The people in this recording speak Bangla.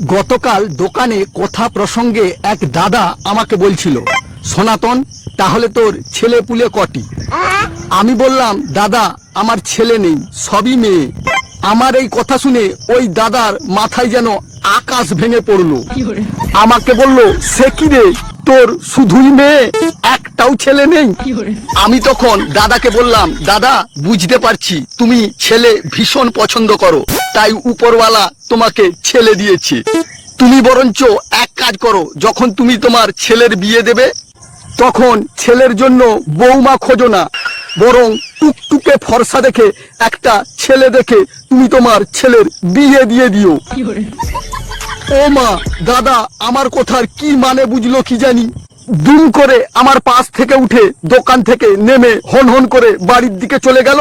গতকাল দোকানে কথা প্রসঙ্গে এক দাদা আমাকে বলছিল সনাতন তাহলে তোর ছেলে পুলে কটি? আমি বললাম দাদা আমার ছেলে নেই সবই মেয়ে। আমার এই কথা শুনে ওই দাদার মাথায় যেন আকাশ ভেঙে পড়ল। আমাকে বলল সে কি রে? তোর শুধুই মেয়ে? একটাও ছেলে নেই। আমি তখন দাদাকে বললাম দাদা বুঝতে পারছি তুমি ছেলে ভীষণ পছন্দ করো তাই উপরওয়ালা তোমাকে ছেলে দিয়েছে। তুমি বরঞ্চ এক কাজ করো যখন তুমি তোমার ছেলের বিয়ে দেবে তখন ছেলের জন্য বৌমা খোঁজো না বরং টুকটুকে ফর্সা দেখে একটা ছেলে দেখে তুমি তোমার ছেলের বিয়ে দিয়ে দিও। ও মা দাদা আমার কথার কি মানে বুঝলো কি জানি? দুম করে আমার পাশ থেকে উঠে দোকান থেকে নেমে হন হন করে বাড়ির দিকে চলে গেল।